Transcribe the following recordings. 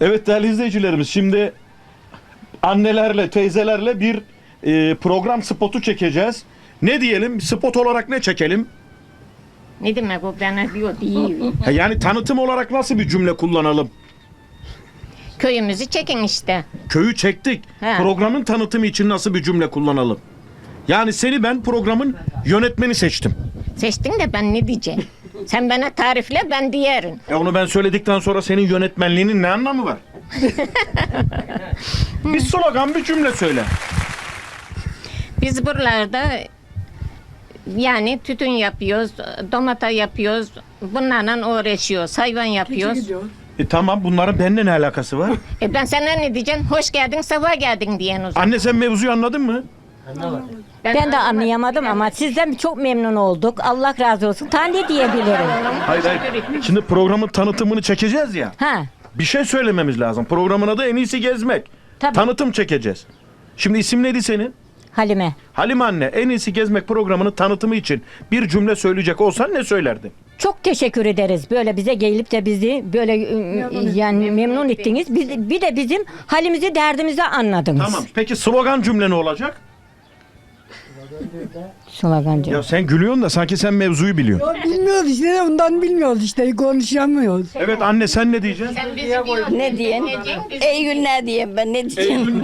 Evet değerli izleyicilerimiz şimdi annelerle teyzelerle bir e, program spotu çekeceğiz. Ne diyelim spot olarak ne çekelim? Ne demek o bana diyor değil. Ha, yani tanıtım olarak nasıl bir cümle kullanalım? Köyümüzü çekin işte. Köyü çektik. He. Programın tanıtımı için nasıl bir cümle kullanalım? Yani seni ben programın yönetmeni seçtim. Seçtin de ben ne diyeceğim? Sen bana tarifle ben diyerim. E onu ben söyledikten sonra senin yönetmenliğinin ne anlamı var? bir slogan bir cümle söyle. Biz buralarda yani tütün yapıyoruz, domata yapıyoruz, bunlarla uğraşıyoruz, hayvan yapıyoruz. E tamam bunların benimle ne alakası var? E ben sana ne diyeceğim? Hoş geldin, sabah geldin diyen o zaman. Anne sen mevzuyu anladın mı? Ben de anlayamadım ama sizden çok memnun olduk. Allah razı olsun. Ta ne diyebilirim? Hayır hayır. Şimdi programın tanıtımını çekeceğiz ya. Ha. Bir şey söylememiz lazım. Programın adı en iyisi gezmek. Tabii. Tanıtım çekeceğiz. Şimdi isim neydi senin? Halime. Halim anne en iyisi gezmek programının tanıtımı için bir cümle söyleyecek olsan ne söylerdin? Çok teşekkür ederiz. Böyle bize gelip de bizi böyle ıı, yani memnun ettiniz. Biz, bir de bizim halimizi derdimizi anladınız. Tamam. Peki slogan cümle ne olacak? Slogancı. Ya sen gülüyorsun da sanki sen mevzuyu biliyorsun. Bilmiyoruz işte ondan bilmiyoruz işte konuşamıyoruz. Evet anne sen ne diyeceksin? Ne diyeyim? İyi günler diyeyim ben ne diyeceğim?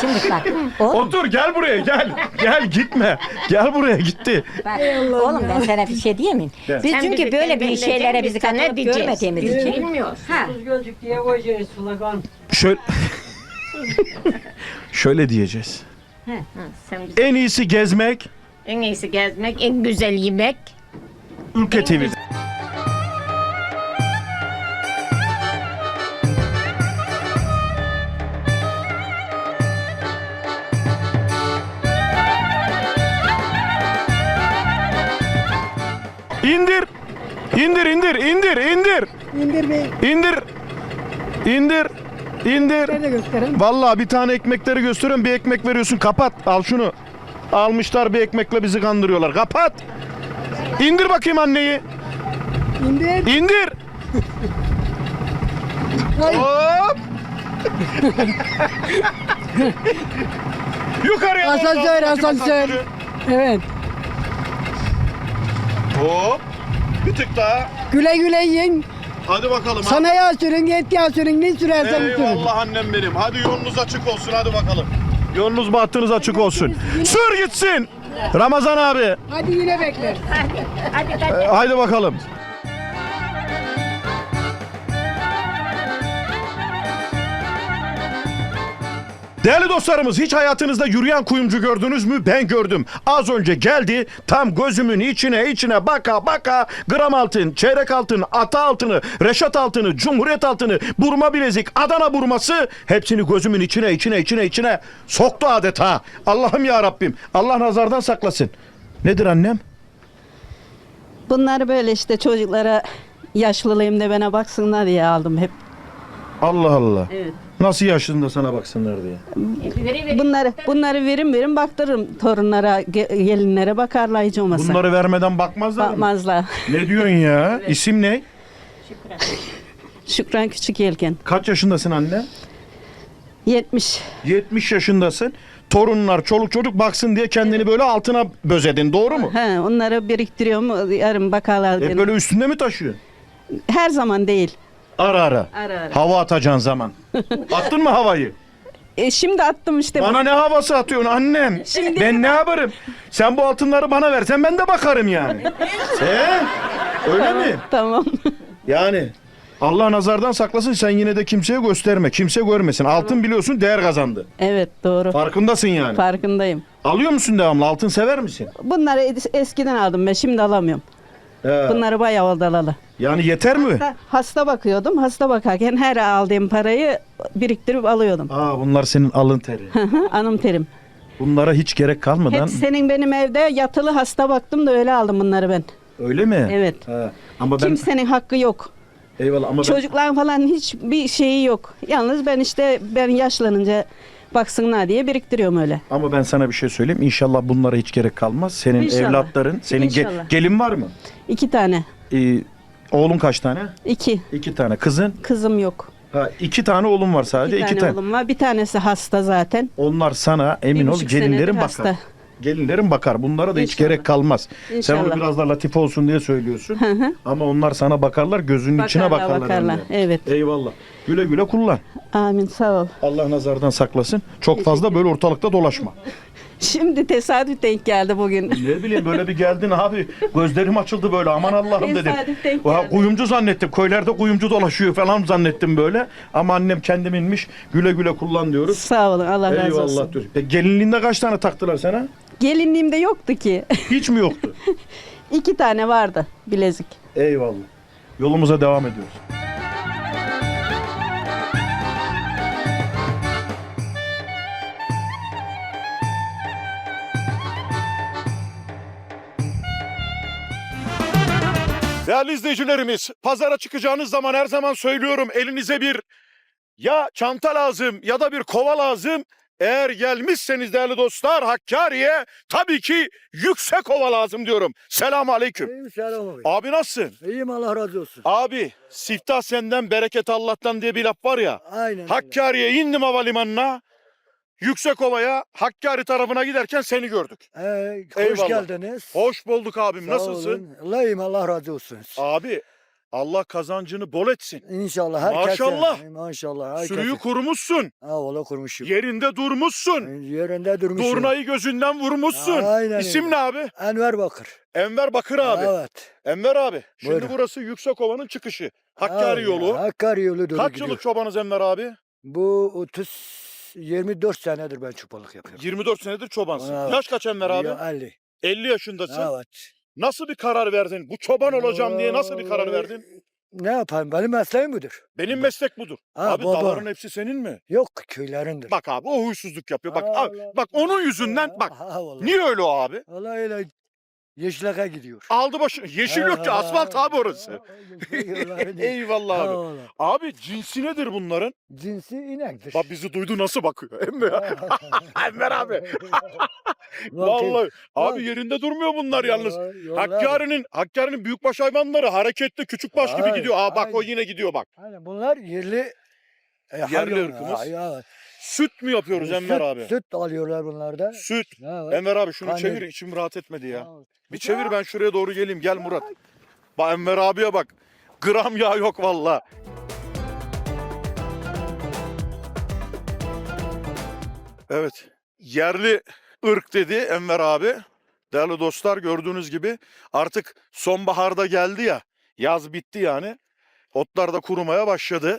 Şimdi bak. Oğlum, Otur gel buraya gel. Gel gitme. Gel buraya gitti. bak. Oğlum ben sana bir şey diyemeyim. Evet. Biz Sen çünkü böyle bir şeylere biz bizi katılıp diyeceğiz. görmediğimiz için. Bilmiyoruz. Ha. Gözlük diye koyacağız slogan. Şöyle Şöyle diyeceğiz. Sen En iyisi gezmek en iyisi gezmek, en güzel yemek. Ülke TV. İndir. İndir indir indir indir. İndir bey. İndir. İndir. İndir. Vallahi bir tane ekmekleri gösteriyorum bir ekmek veriyorsun kapat al şunu. Almışlar bir ekmekle bizi kandırıyorlar kapat. İndir bakayım anneyi. İndir. İndir. Ay. Hop. Yukarıya doğru Asansör, bakayım asansör. asansörü. Evet. Hop. Bir tık daha. Güle güle yiyin. Hadi bakalım. Sana yağ sürün, et yağ sürün. Ne sürersen sürün. Eyvallah annem benim. Hadi yolunuz açık olsun hadi bakalım. Yolunuz bahtınız açık olsun. Sür gitsin. Ramazan abi. Hadi yine bekler. Ee, haydi bakalım. Değerli dostlarımız hiç hayatınızda yürüyen kuyumcu gördünüz mü? Ben gördüm. Az önce geldi tam gözümün içine içine baka baka gram altın, çeyrek altın, ata altını, reşat altını, cumhuriyet altını, burma bilezik, Adana burması hepsini gözümün içine içine içine içine soktu adeta. Allah'ım ya Rabbim. Allah nazardan saklasın. Nedir annem? Bunları böyle işte çocuklara yaşlılığımda bana baksınlar diye aldım hep. Allah Allah. Evet. Nasıl yaşında sana baksınlar diye. Bunları bunları verim verim baktırırım torunlara, ge- gelinlere bakarlar hiç olmasa. Bunları vermeden bakmazlar mı? Bakmazlar. Ne diyorsun ya? İsim ne? Şükran küçük yelken. Kaç yaşındasın anne? 70. 70 yaşındasın. Torunlar, çoluk çocuk baksın diye kendini böyle altına bözedin. Doğru mu? He, onları biriktiriyorum. Yarın bakarlar. Benim. böyle üstünde mi taşıyorsun? Her zaman değil. Ara ara. Ara ara. Hava atacağın zaman. Attın mı havayı? E, şimdi attım işte. Bana ne havası atıyorsun annem? Ben ne yaparım? Sen bu altınları bana versen ben de bakarım yani. He? Öyle mi? Tamam. Yani Allah nazardan saklasın sen yine de kimseye gösterme. Kimse görmesin. Altın biliyorsun değer kazandı. evet doğru. Farkındasın yani. Farkındayım. Alıyor musun devamlı? Altın sever misin? Bunları es- eskiden aldım ben şimdi alamıyorum. He. Bunları bayağı oldu alalı. Yani yeter mi? Hasta, hasta bakıyordum. Hasta bakarken her aldığım parayı biriktirip alıyordum. Aa bunlar senin alın teri. Anım terim. Bunlara hiç gerek kalmadan. Hep senin benim evde yatılı hasta baktım da öyle aldım bunları ben. Öyle mi? Evet. He. Ama ben Kimsenin hakkı yok. eyvallah ama ben Çocukların falan hiçbir şeyi yok. Yalnız ben işte ben yaşlanınca baksınlar diye biriktiriyorum öyle. ama ben sana bir şey söyleyeyim. İnşallah bunlara hiç gerek kalmaz. Senin İnşallah. evlatların, senin ge- İnşallah. gelin var mı? İki tane. Ee, oğlun kaç tane? iki İki tane. Kızın? kızım yok. Ha, iki tane oğlum var sadece. İki tane, tane. oğlum var. Bir tanesi hasta zaten. Onlar sana emin Bir ol buçuk senedir gelinlerin bakar. hasta. Gelinlerin bakar. Bunlara da hiç İnşallah. gerek kalmaz. Sen İnşallah. bunu biraz da latife olsun diye söylüyorsun. Ama onlar sana bakarlar, gözünün içine Bakarlar, bakarlar. bakarlar. de. Evet. Eyvallah. Güle güle kullan. Amin sağ ol. Allah nazardan saklasın. Çok fazla böyle ortalıkta dolaşma. Şimdi tesadüf denk geldi bugün. Ne bileyim böyle bir geldin abi. Gözlerim açıldı böyle aman Allah'ım dedim. Tesadüf denk Oha, geldi. kuyumcu zannettim. Köylerde kuyumcu dolaşıyor falan zannettim böyle. Ama annem kendim inmiş. Güle güle kullan diyoruz. Sağ olun Allah razı Eyvallah olsun. diyoruz. Peki gelinliğinde kaç tane taktılar sana? Gelinliğimde yoktu ki. Hiç mi yoktu? İki tane vardı bilezik. Eyvallah. Yolumuza devam ediyoruz. Değerli izleyicilerimiz, pazara çıkacağınız zaman her zaman söylüyorum elinize bir ya çanta lazım ya da bir kova lazım. Eğer gelmişseniz değerli dostlar Hakkari'ye tabii ki yüksek kova lazım diyorum. Selamun aleyküm. İyiyim selam abi. Abi nasılsın? İyiyim Allah razı olsun. Abi siftah senden bereket Allah'tan diye bir laf var ya. Aynen. Hakkari'ye indim havalimanına. Yüksekova'ya Hakkari tarafına giderken seni gördük. Ee, Eyvallah. hoş geldiniz. Hoş bulduk abim. Sağ Nasılsın? olun. Allah iyiyim Allah razı olsun. Abi Allah kazancını bol etsin. İnşallah herkese. Maşallah. Maşallah. Herkese. Sürüyü kurmuşsun. Ha ola kurmuşum. Yerinde durmuşsun. Yerinde durmuşum. Turnayı gözünden vurmuşsun. Aynen İsim öyle. ne abi? Enver Bakır. Enver Bakır abi. Evet. Enver abi. Şimdi Buyurun. burası Yüksekova'nın çıkışı. Hakkari Aynen. yolu. Hakkari yolu doğru Kaç gidiyor. yıllık çobanız Enver abi? Bu 30 24 senedir ben çupalık yapıyorum. 24 senedir çobansın. Evet. Yaş kaç Enver abi? Ya 50. 50 yaşındasın. Evet. Nasıl bir karar verdin? Bu çoban olacağım diye nasıl bir karar verdin? Ne yapayım? Benim mesleğim budur. Benim meslek budur. Ha, abi baba. davarın hepsi senin mi? Yok köylerindir. Bak abi o huysuzluk yapıyor. Bak Allah abi, bak onun yüzünden bak. Ha, vallahi. Niye öyle o abi? Vallahi öyle yeşilaka gidiyor. Aldı başı. Yeşil yok ki asfalt abi orası. Eyvallah abi. abi. Abi cinsi nedir bunların? Cinsi inektir. Bak bizi duydu nasıl bakıyor. Enver, Enver abi. Vallahi. Abi yerinde durmuyor bunlar yalnız. Hakkari. Hakkari'nin Hakkari'nin büyükbaş hayvanları hareketli küçükbaş gibi Aynen, gidiyor. Aa bak o aynen. yine gidiyor bak. Aynen bunlar yerli e, Yerli hayvan. ırkımız. Ha, ya. Süt mü yapıyoruz Enver süt, abi? Süt alıyorlar bunlarda. Süt. Evet. Enver abi şunu Hani- çevir içim rahat etmedi ya. Ha. Bir çevir ben şuraya doğru geleyim gel Murat. Bak Enver abiye bak. Gram yağ yok valla. Evet. Yerli ırk dedi Enver abi. Değerli dostlar gördüğünüz gibi artık sonbaharda geldi ya. Yaz bitti yani. Otlar da kurumaya başladı.